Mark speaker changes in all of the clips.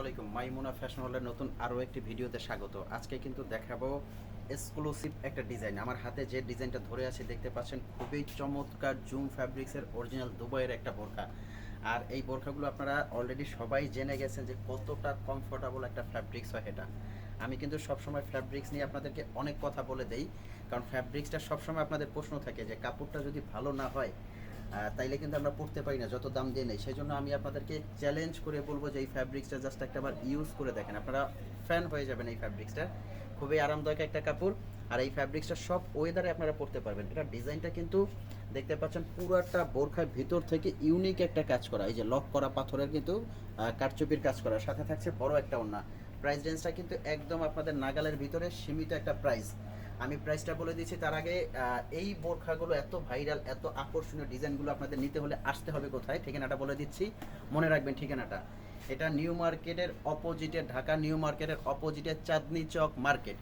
Speaker 1: আলাইকুম, মাইমুনা ফ্যাশন হলের নতুন আরও একটি ভিডিওতে স্বাগত। আজকে কিন্তু দেখাবো এক্সক্লুসিভ একটা ডিজাইন আমার হাতে যে ডিজাইনটা ধরে আছে, দেখতে পাচ্ছেন, খুবই চমৎকার জুম ফ্যাব্রিক্সের অরিজিনাল দুবাইয়ের একটা বোরখা। আর এই বোরখাগুলো আপনারা অলরেডি সবাই জেনে গেছেন যে কতটা কমফোর্টেবল একটা ফ্যাব্রিক্স হয় এটা। আমি কিন্তু সবসময় ফ্যাব্রিক্স নিয়ে আপনাদেরকে অনেক কথা বলে দেই, কারণ ফ্যাব্রিক্সটা সবসময় আপনাদের প্রশ্ন থাকে যে, কাপড়টা যদি ভালো না হয় তাইলে কিন্তু আমরা পড়তে পারি না, যত দাম দিয়ে নেই। সেই জন্য আমি আপনাদেরকে চ্যালেঞ্জ করে বলব যে এই ফ্যাব্রিক্সটা জাস্ট একটাবার ইউজ করে দেখেন। আপনারা ফ্যান হয়ে যাবেন এই ফ্যাব্রিক্সটা খুবই আরামদায়ক একটা কাপড়। আর এই ফ্যাব্রিক্সটা সব ওয়েদারে আপনারা পড়তে পারবেন। এটা ডিজাইনটা কিন্তু দেখতে পাচ্ছেন পুরোটা বোরখার ভিতর থেকে ইউনিক একটা কাজ করা। এই যে লক করা পাথরের কিন্তু কারচুপির কাজ করা। সাথে থাকছে বড় একটা ওন্না প্রাইস রেঞ্জটা কিন্তু একদম আপনাদের নাগালের ভিতরে সীমিত একটা প্রাইস আমি প্রাইসটা বলে দিচ্ছি, তার আগে এই বোরখাগুলো এত ভাইরাল এত আকর্ষণীয় ডিজাইনগুলো আপনাদের নিতে হলে আসতে হবে কোথায়? ঠিকানাটা বলে দিচ্ছি। মনে রাখবেন ঠিকানাটা। এটা নিউ মার্কেটের অপোজিটে ঢাকা নিউ মার্কেটের অপোজিটে চাঁদনি চক মার্কেট।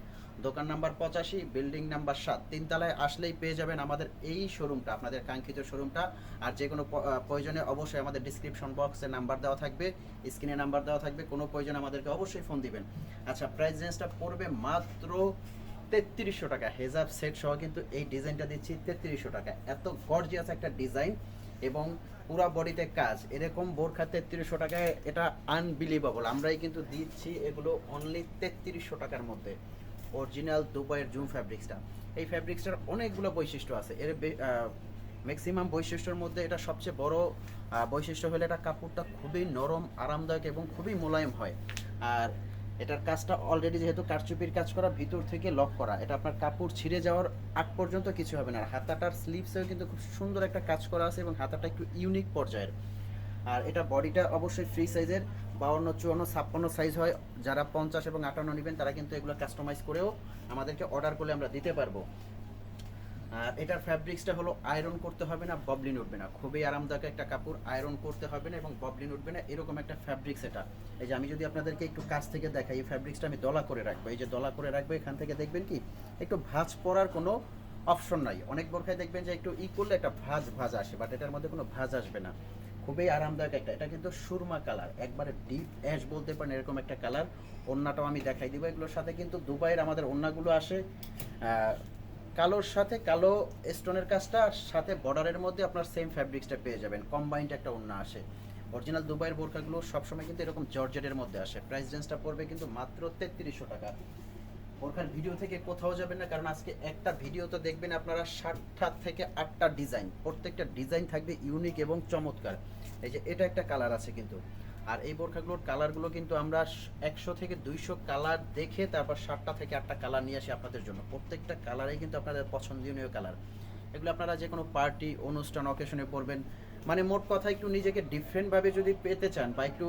Speaker 1: দোকান নাম্বার পঁচাশি বিল্ডিং নাম্বার সাত। তিনতলায় আসলেই পেয়ে যাবেন আমাদের এই শোরুমটা আপনাদের কাঙ্ক্ষিত শোরুমটা আর যে কোনো প্রয়োজনে অবশ্যই আমাদের ডিসক্রিপশন বক্সে নাম্বার দেওয়া থাকবে স্ক্রিনে নাম্বার দেওয়া থাকবে, কোনো প্রয়োজনে আমাদেরকে অবশ্যই ফোন দিবেন। আচ্ছা প্রাইস রেঞ্জটা পড়বে মাত্র তেত্রিশশো টাকা। হেজাব সেট সহ কিন্তু এই ডিজাইনটা দিচ্ছি তেত্রিশশো টাকা। এত গর্জিয়াস একটা ডিজাইন এবং পুরা বডিতে কাজ। এরকম বোরখা তেত্রিশশো টাকায় এটা আনবিলিভেবল আমরাই কিন্তু দিচ্ছি এগুলো অনলি তেত্রিশশো টাকার মধ্যে। অরিজিনাল দুবাইয়ের জুম ফ্যাব্রিক্সটা এই ফ্যাব্রিক্সটার অনেকগুলো বৈশিষ্ট্য আছে। এর ম্যাক্সিমাম বৈশিষ্ট্যের মধ্যে এটা সবচেয়ে বড় বৈশিষ্ট্য হলে এটা কাপড়টা খুবই নরম, আরামদায়ক এবং খুবই মোলায়েম হয়। আর এটার কাজটা অলরেডি যেহেতু কারচুপির কাজ করা, ভিতর থেকে লক করা। এটা আপনার কাপড় ছিঁড়ে যাওয়ার আগ পর্যন্ত কিছু হবে না। আর হাতাটার স্লিভসেও কিন্তু খুব সুন্দর একটা কাজ করা আছে এবং হাতাটা একটু ইউনিক পর্যায়ের। আর এটা বডিটা অবশ্যই ফ্রি সাইজের বাউন্ন, চুয়ান্ন, ছাপ্পান্ন সাইজ হয়। যারা পঞ্চাশ এবং আটান্ন নেবেন, তারা কিন্তু এগুলো কাস্টমাইজ করেও আমাদেরকে অর্ডার করলে আমরা দিতে পারব। আর এটার ফ্যাব্রিক্সটা হলো আয়রন করতে হবে না ববলিন উঠবে না। খুবই আরামদায়ক একটা কাপড় আয়রন করতে হবে না এবং ববলিন উঠবে না, এরকম একটা ফ্যাব্রিক্স এটা। এই যে আমি যদি আপনাদেরকে একটু কাছ থেকে দেখাই, এই ফ্যাব্রিক্সটা আমি দলা করে রাখব। এই যে দলা করে রাখব, এখান থেকে দেখবেন কি, একটু ভাঁজ পরার কোনো অপশন নাই। অনেক বোরখায় দেখবেন যে একটু ই করলে একটা ভাঁজ ভাঁজ আসে বাট এটার মধ্যে কোনো ভাঁজ আসবে না। খুবই আরামদায়ক একটা। এটা কিন্তু সুরমা কালার, একবারে ডিপ অ্যাশ বলতে পারেন, এরকম একটা কালার। ওন্নাটাও আমি দেখাই দিব। এগুলোর সাথে কিন্তু দুবাইয়ের আমাদের ওন্নাগুলো আসে কালোর সাথে কালো স্টোনের কাজটা আর সাথে বর্ডারের মধ্যে আপনার সেম ফ্যাব্রিক্সটা পেয়ে যাবেন। কম্বাইন্ড একটা ওড়না আসে। অরিজিনাল দুবাইয়ের বোরকাগুলো সবসময় কিন্তু এরকম জর্জেটের মধ্যে আসে। প্রাইস রেঞ্জটা পড়বে কিন্তু মাত্র তেত্রিশশো টাকা। বোরখার ভিডিও থেকে কোথাও যাবেন না, কারণ আজকে একটা ভিডিও তো দেখবেন আপনারা ষাটটা থেকে আটটা ডিজাইন। প্রত্যেকটা ডিজাইন থাকবে ইউনিক এবং চমৎকার। এই যে এটা একটা কালার আছে কিন্তু। আর এই বোরখাগুলোর কালারগুলো কিন্তু আমরা একশো থেকে দুইশো কালার দেখে তারপর সাতটা থেকে আটটা কালার নিয়ে আসি আপনাদের জন্য। প্রত্যেকটা কালারেই কিন্তু আপনাদের পছন্দনীয় কালার। এগুলো আপনারা যে কোনো পার্টি, অনুষ্ঠান অকেশনে পরবেন। মানে মোট কথা একটু নিজেকে ডিফারেন্টভাবে যদি পেতে চান বা একটু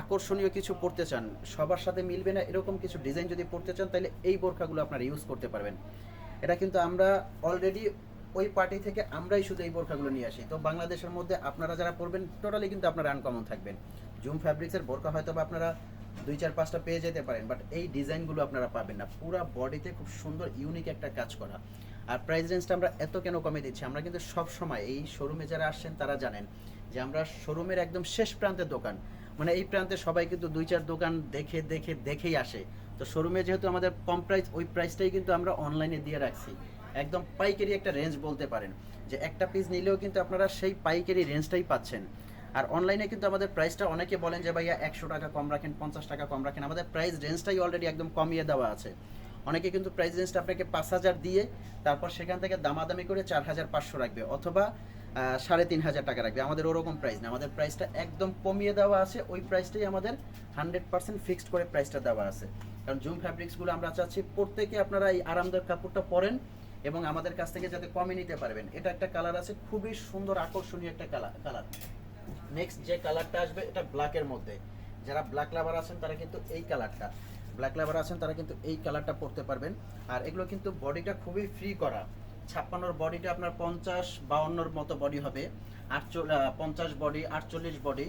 Speaker 1: আকর্ষণীয় কিছু পড়তে চান, সবার সাথে মিলবে না এরকম কিছু ডিজাইন যদি পড়তে চান, তাহলে এই বোরখাগুলো আপনারা ইউজ করতে পারবেন। এটা কিন্তু আমরা অলরেডি ওই পার্টি থেকে আমরাই শুধু এই বোরখাগুলো নিয়ে আসি। তো বাংলাদেশের মধ্যে আপনারা যারা পড়বেন টোটালি কিন্তু আপনারা আনকমন থাকবেন। জুম ফ্যাব্রিক্সের বোরকা হয়তো বা আপনারা দুই চার পাঁচটা পেয়ে যেতে পারেন বাট এই ডিজাইনগুলো আপনারা পাবেন না। পুরা বডিতে খুব সুন্দর ইউনিক একটা কাজ করা। আর প্রাইস রেঞ্জটা আমরা এত কেন কমে দিচ্ছি? আমরা কিন্তু সব সময় এই শোরুমে যারা আসছেন, তারা জানেন যে আমরা শোরুমের একদম শেষ প্রান্তের দোকান। মানে এই প্রান্তে সবাই কিন্তু দুই, চার দোকান দেখে দেখে, দেখেই আসে। তো শোরুমে যেহেতু আমাদের কম প্রাইস ওই প্রাইসটাই কিন্তু আমরা অনলাইনে দিয়ে রাখছি। একদম পাইকারি একটা রেঞ্জ বলতে পারেন। যে একটা পিস নিলেও কিন্তু আপনারা সেই পাইকারি রেঞ্জটাই পাচ্ছেন। আর অনলাইনে কিন্তু আমাদের প্রাইসটা অনেকে বলেন যে, ভাইয়া, একশো টাকা কম রাখেন, পঞ্চাশ টাকা কম রাখেন। আমাদের প্রাইস রেঞ্জটাই অলরেডি একদম কমিয়ে দেওয়া আছে। অনেকে কিন্তু প্রাইস রেঞ্জটা আপনাকে পাঁচ হাজার দিয়ে তারপর সেখান থেকে দামাদামি করে চার হাজার পাঁচশো রাখবে অথবা সাড়ে তিন হাজার টাকা রাখবে। আমাদের ওরকম প্রাইস না আমাদের প্রাইসটা একদম কমিয়ে দেওয়া আছে। ওই প্রাইসটাই আমাদের হান্ড্রেড পার্সেন্ট ফিক্সড করে প্রাইসটা দেওয়া আছে। কারণ জুম ফ্যাব্রিক্সগুলো আমরা চাচ্ছি প্রত্যেকে আপনারা এই আরামদায়ক কাপড়টা পরেন এবং আমাদের কাছ থেকে যাতে কমে নিতে পারবেন। এটা একটা কালার আছে, খুবই সুন্দর আকর্ষণীয় একটা কালার কালার নেক্সট যে কালারটা আসবে, এটা ব্ল্যাকের মধ্যে। যারা ব্ল্যাক লাভার আছেন, তারা কিন্তু এই কালারটা ব্ল্যাক লাভার আছেন, তারা কিন্তু এই কালারটা পরতে পারবেন। আর এগুলো কিন্তু বডিটা খুবই ফ্রি করা। ছাপ্পান্নর বডিটা আপনার পঞ্চাশ, বাউন্নর মতো বডি হবে। আটচল্লিশ পঞ্চাশ বডি আটচল্লিশ বডি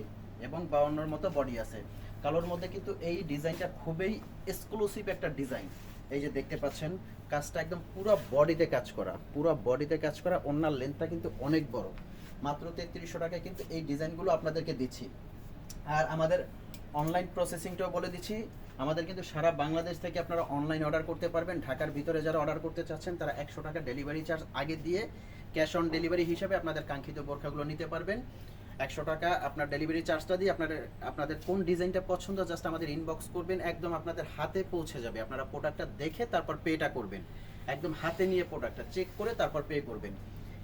Speaker 1: এবং বাউন্নর মতো বডি আছে। কালোর মধ্যে কিন্তু এই ডিজাইনটা খুবই এক্সক্লুসিভ একটা ডিজাইন। এই যে দেখতে পাচ্ছেন, কাজটা একদম পুরো বডিতে কাজ করা। পুরো বডিতে কাজ করা, ওনার লেন্থটা কিন্তু অনেক বড়। মাত্র তেত্রিশশো টাকায় কিন্তু এই ডিজাইনগুলো আপনাদেরকে দিচ্ছি। আর আমাদের অনলাইন প্রসেসিংটাও বলে দিচ্ছি। আমাদের কিন্তু সারা বাংলাদেশ থেকে আপনারা অনলাইন অর্ডার করতে পারবেন। ঢাকার ভিতরে যারা অর্ডার করতে চাচ্ছেন, তারা একশো টাকা ডেলিভারি চার্জ আগে দিয়ে ক্যাশ অন ডেলিভারি হিসাবে আপনাদের কাঙ্ক্ষিত বোরখাগুলো নিতে পারবেন। একশো টাকা আপনার ডেলিভারি চার্জটা দিয়ে আপনাদের আপনাদের কোন ডিজাইনটা পছন্দ জাস্ট আমাদের ইনবক্স করবেন, একদম আপনাদের হাতে পৌঁছে যাবে। আপনারা প্রোডাক্টটা দেখে তারপর পেটা করবেন। একদম হাতে নিয়ে প্রোডাক্টটা চেক করে তারপর পে করবেন।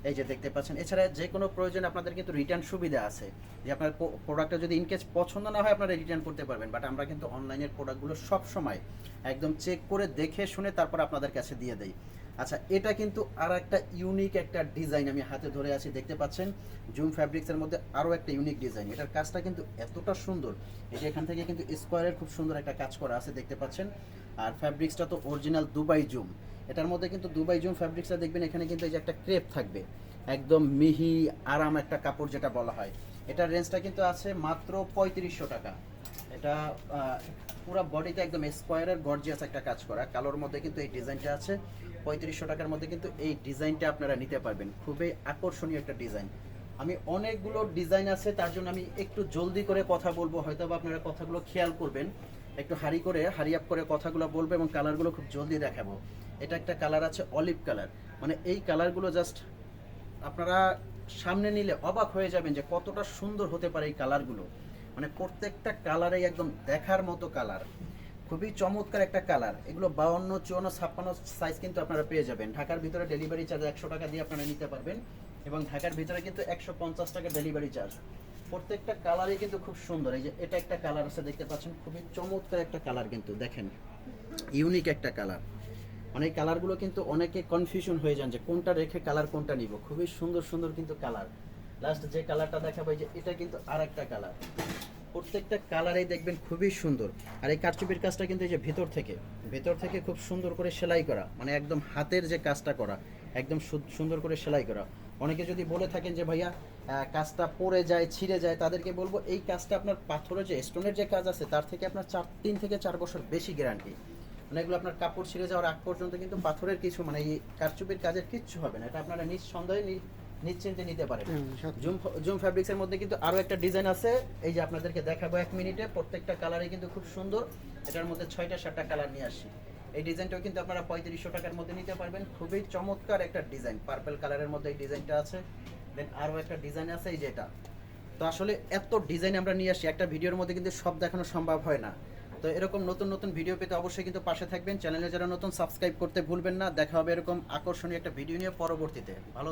Speaker 1: এই যে দেখতে পাচ্ছেন, এছাড়া যে কোনো প্রয়োজন আপনাদের কিন্তু রিটার্ন সুবিধা আছে। যে আপনার প্রোডাক্টটা যদি ইনকেস পছন্দ না হয়, আপনারা রিটার্ন করতে পারবেন। বাট আমরা কিন্তু অনলাইনের প্রোডাক্টগুলো সব সময় একদম চেক করে দেখে শুনে তারপর আপনাদের কাছে দিয়ে দেই। আচ্ছা এটা কিন্তু আর একটা ইউনিক একটা ডিজাইন আমি হাতে ধরে আছি, দেখতে পাচ্ছেন? জুম ফ্যাব্রিক্সের মধ্যে আরও একটা ইউনিক ডিজাইন এটার কাজটা কিন্তু এতটা সুন্দর। যে এখান থেকে কিন্তু স্কোয়ারের খুব সুন্দর একটা কাজ করা আছে, দেখতে পাচ্ছেন? আর ফ্যাব্রিক্সটা তো অরিজিনাল দুবাই জুম এটার মধ্যে কিন্তু দুবাই জুম ফ্যাব্রিক্সটা দেখবেন, এখানে কিন্তু এই যে একটা ক্রেপ থাকবে। একদম মিহি, আরাম একটা কাপড় যেটা বলা হয়। এটার রেঞ্জটা কিন্তু আছে মাত্র পঁয়ত্রিশশো টাকা। এটা পুরো বডিতে একদম স্কোয়ারের গর্জিয়াস একটা কাজ করা। কালোর মধ্যে কিন্তু এই ডিজাইনটা আছে। পঁয়ত্রিশশো টাকার মধ্যে কিন্তু এই ডিজাইনটা আপনারা নিতে পারবেন। খুবই আকর্ষণীয় একটা ডিজাইন আমি অনেকগুলো ডিজাইন আছে, তার জন্য আমি একটু জলদি করে কথা বলব। হয়তো বা আপনারা কথাগুলো খেয়াল করবেন। একটু হারি করে হারি আপ করে কথাগুলো বলব এবং কালারগুলো খুব জলদি দেখাবো। এটা একটা কালার আছে অলিভ কালার মানে এই কালারগুলো জাস্ট আপনারা সামনে নিলে অবাক হয়ে যাবেন যে কতটা সুন্দর হতে পারে এই কালারগুলো মানে প্রত্যেকটা কালারেই একদম দেখার মতো কালার খুবই চমৎকার একটা কালার এগুলো বাউন্ন, চুয়ান্ন, ছাপ্পান্ন সাইজ কিন্তু আপনারা পেয়ে যাবেন। ঢাকার ভিতরে ডেলিভারি চার্জ একশো টাকা দিয়ে আপনারা নিতে পারবেন এবং ঢাকার ভিতরে কিন্তু একশো পঞ্চাশ টাকা ডেলিভারি চার্জ প্রত্যেকটা কালারই কিন্তু খুব সুন্দর। এই যে এটা একটা কালার আছে, দেখতে পাচ্ছেন, খুবই চমৎকার একটা কালার কিন্তু, দেখেন। ইউনিক একটা কালার মানে কালারগুলো কিন্তু অনেকে কনফিউশন হয়ে যান যে কোনটা রেখে কালার কোনটা নিব। খুবই সুন্দর সুন্দর কিন্তু কালার লাস্ট যে কালারটা দেখাবো যে এটা কিন্তু আর একটা কালার প্রত্যেকটা কালারেই দেখবেন খুবই সুন্দর। আর এই কারচুপির কাজটা কিন্তু এই যে ভেতর থেকে ভেতর থেকে খুব সুন্দর করে সেলাই করা মানে একদম হাতের যে কাজটা করা, একদম সুন্দর করে সেলাই করা। অনেকে যদি বলে থাকেন যে, ভাইয়া কাজটা পড়ে যায়, ছিঁড়ে যায়, তাদেরকে বলব, এই কাজটা আপনার পাথরের যে স্টোনের যে কাজ আছে, তার থেকে আপনার চার, তিন থেকে চার বছর বেশি গ্যারান্টি মানে এগুলো আপনার কাপড় ছিঁড়ে যাওয়ার আগ পর্যন্ত কিন্তু পাথরের কিছু মানে এই কারচুপির কাজের কিচ্ছু হবে না। এটা আপনারা নিঃসন্দেহে নিশ্চিন্তে নিতে পারেন। জুম জুম ফ্যাব্রিক্সের মধ্যে কিন্তু আরও একটা ডিজাইন আছে। এই যে আপনাদেরকে দেখাবো এক মিনিটে প্রত্যেকটা কালারে কিন্তু খুব সুন্দর। এটার মধ্যে ছয়টা সাতটা কালার নিয়ে আসি এই ডিজাইনটাও কিন্তু আপনারা পঁয়ত্রিশশো টাকার মধ্যে নিতে পারবেন। খুবই চমৎকার একটা ডিজাইন পার্পেল কালারের মধ্যে এই ডিজাইনটা আছে। দেন আরও একটা ডিজাইন আছে এই যেটা তো আসলে এত ডিজাইন আমরা নিয়ে আসি একটা ভিডিওর মধ্যে কিন্তু সব দেখানো সম্ভব হয় না। তো এরকম নতুন নতুন ভিডিও পেতে অবশ্যই কিন্তু পাশে থাকবেন। চ্যানেলে যারা নতুন সাবস্ক্রাইব করতে ভুলবেন না। দেখা হবে এরকম আকর্ষণীয় একটা ভিডিও নিয়ে পরবর্তীতে। ভালো